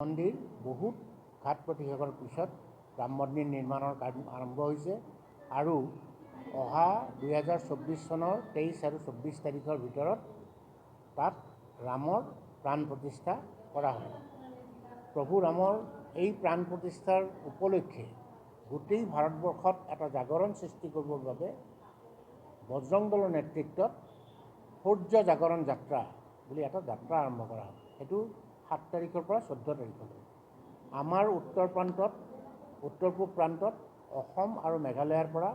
মন্দিৰ বহুত ঘাত প্ৰতিঘাতৰ পিছত ৰাম মন্দিৰ নিৰ্মাণৰ কাম আৰম্ভ হৈছে আৰু অহা দুহেজাৰ চৌব্বিছ চনৰ তেইছ আৰু চৌব্বিছ তাৰিখৰ ভিতৰত তাত ৰামৰ প্ৰাণ প্ৰতিষ্ঠা কৰা হ'ব প্ৰভু ৰামৰ এই প্ৰাণ প্ৰতিষ্ঠাৰ উপলক্ষে গোটেই ভাৰতবৰ্ষত এটা জাগৰণ সৃষ্টি কৰিবৰ বাবে বজৰং দলৰ নেতৃত্বত সূৰ্য জাগৰণ যাত্ৰা বুলি এটা যাত্ৰা আৰম্ভ কৰা হ'ব সেইটো সাত তাৰিখৰ পৰা চৈধ্য তাৰিখলৈ। আমাৰ উত্তৰ প্ৰান্তত, উত্তৰ পূব প্ৰান্তত, অসম আৰু মেঘালয়ৰ পৰা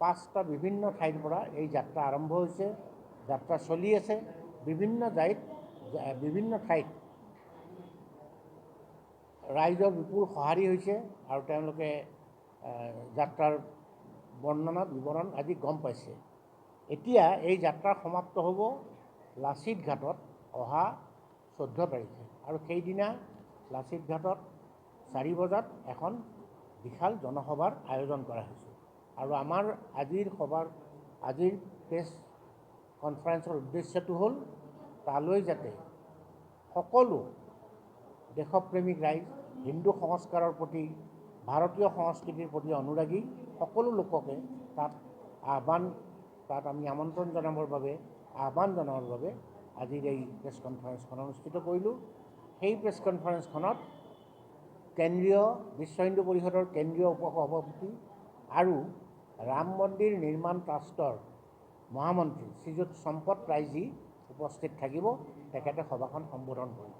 পাঁচটা বিভিন্ন ঠাইৰ পৰা এই যাত্ৰা আৰম্ভ হৈছে। যাত্ৰা চলি আছে। বিভিন্ন ঠাইত বিভিন্ন ঠাইত ৰাইজৰ বিপুল সঁহাৰি হৈছে আৰু তেওঁলোকে যাত্ৰাৰ বৰ্ণনা বিৱৰণ আদি গম পাইছে। এতিয়া এই যাত্ৰা সমাপ্ত হ'ব লাচিত ঘাটত অহা চৈধ্য তাৰিখে। আৰু সেইদিনা লাচিত ঘাটত চাৰি বজাত এখন বিশাল জনসভাৰ আয়োজন কৰা হৈছে আৰু আমাৰ আজিৰ সভাৰ আজিৰ প্ৰেছ কনফাৰেঞ্চৰ উদ্দেশ্যটো হ'ল তালৈ যাতে সকলো দেশপ্ৰেমিক ৰাইজ হিন্দু সংস্কাৰৰ প্ৰতি ভাৰতীয় সংস্কৃতিৰ প্ৰতি অনুৰাগী সকলো লোককে তাত আহ্বান তাত আমি আমন্ত্ৰণ জনাবৰ বাবে আহ্বান জনাবৰ বাবে আজিৰ এই প্ৰেছ কনফাৰেঞ্চখন অনুষ্ঠিত কৰিলোঁ। সেই প্ৰেছ কনফাৰেঞ্চখনত কেন্দ্ৰীয় বিশ্ব হিন্দু পৰিষদৰ কেন্দ্ৰীয় উপ সভাপতি আৰু ৰাম মন্দিৰ নিৰ্মাণ ট্ৰাষ্টৰ মহামন্ত্ৰী শ্ৰীযুত সম্পদ ৰায়জী উপস্থিত থাকিব। তেখেতে সভাখন সম্বোধন কৰিব